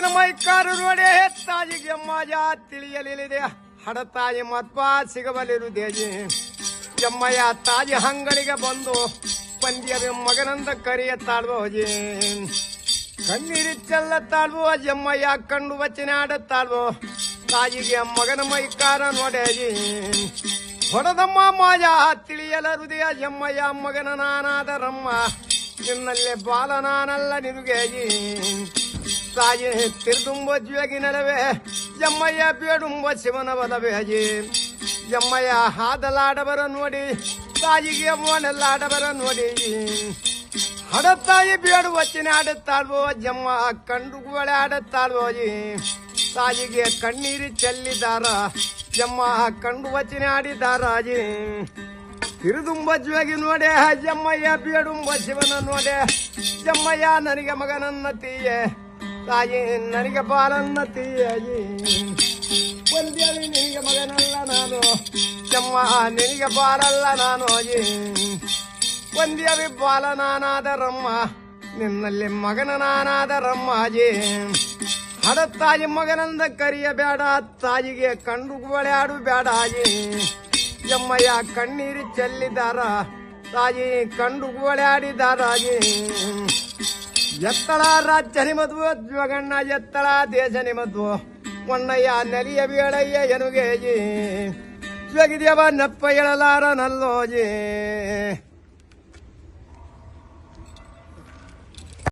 ಮಗನ ಮೈಕಾರು ನೋಡೆ ತಾಯಿಗೆ ಹಡ ತಿಳಿಯಲಿದೆ ಹಡತಾಯಿ ಮತ್ಪ ಸಿಗಬಲಿರುದೇಜಿ ಜಮ್ಮಯ್ಯ ತಾಜಿ ಹಂಗಳಿಗೆ ಬಂದು, ಪಂದ್ಯದ ಮಗನಂದ ಕರಿಯ ತಾಳ್ಬೋಜಿ ಕಣ್ಣೀರಿ ಚೆಲ್ಲ ತಾಳ್ಬೋ ಜಮ್ಮಯ್ಯ ಕಂಡು ವಚನ ಆಡುತ್ತಾಳ್ಬೋ ತಾಯಿಗೆ ಮಗನ ಮೈಕಾರ ನೋಡೇಜಿ ಹೊಡೆದಮ್ಮ ಮಾಯ ತಿಳಿಯಲ ಹೃದಯ ಜಮ್ಮಯ್ಯ ಮಗನ ನಾನಾದರಮ್ಮ. ನಿನ್ನಲ್ಲೇ ಬಾಲ ನಾನಲ್ಲ ನಿರುಗೇಜಿ ತಾಯಿ ತಿರುದುಂಬ ಜ್ಯೋಗಿನಲವೇ ಎಮ್ಮಯ್ಯ ಬೇಡುಂಬ ಶಿವನ ಬಲವೇಜಿ ಎಮ್ಮಯ್ಯ ಹಾದಲಾಡಬರ ನೋಡಿ, ತಾಯಿಗೆ ಮೋನೆಲ್ಲಾಡಬರ ನೋಡಿ. ಹಡತಾಯಿ ಬೇಡು ವಚನ ಆಡುತ್ತಾಳ್ವೋ ಜಮ್ಮ ಕಂಡುಗುಳೆ ಆಡುತ್ತಾಳ್ವೋಜಿ ತಾಯಿಗೆ ಕಣ್ಣೀರಿ ಚೆಲ್ಲಿದಾರ ಜಮ್ಮ ಕಂಡು ವಚನೆ ಆಡಿದಾರಾಜಿ ತಿರುದುಂಬ ಜೋಗಿ ನೋಡೆ ಜಮ್ಮಯ್ಯ ಬೇಡುಂಬ ಶಿವನ ನೋಡೆ. ಜಮ್ಮಯ್ಯ ನನಗೆ ಮಗನನ್ನ ತೀಯೆ ತಾಯಿ ನನಗೆ ಬಾಲನ್ನ ತೀಯಜಿ ಒಂದೇಳಿ ನಿನಗೆ ಮಗನಲ್ಲ ನಾನು, ಜಮ್ಮ ನಿನಗೆ ಬಾಲಲ್ಲ ನಾನು. ಅಜಿ ಒಂದಿಯವಿ ಬಾಲ ನಾನಾದರಮ್ಮ, ನಿನ್ನಲ್ಲಿ ಮಗನ ನಾನಾದರಮ್ಮ ಅಜಿ ತಾಯಿ ಮಗನಂದ ಕರಿಯಬೇಡ, ತಾಯಿಗೆ ಕಂಡು ಆಡು ಬೇಡ ಅಜಿ ಎಮ್ಮಯ್ಯ ಕಣ್ಣೀರು ಚೆಲ್ಲಿದಾರ, ತಾಯಿ ಕಂಡು ಅಜಿ ಎತ್ತಳ ರಾಜ್ಯ ನಿಮದ್ವು ಜಗಣ್ಣ ಎತ್ತಳ ದೇಶ ನಿಮದ್ವು. ಒಣ್ಣಯ್ಯ ನಲಿಯ ಬೇಳಯ್ಯ ಎನುಗೇಜಿ. ಜಗಿದ್ಯವ ನೆಪ್ಪ ಎಳಲಾರ ನಲ್ಲೋಜಿ.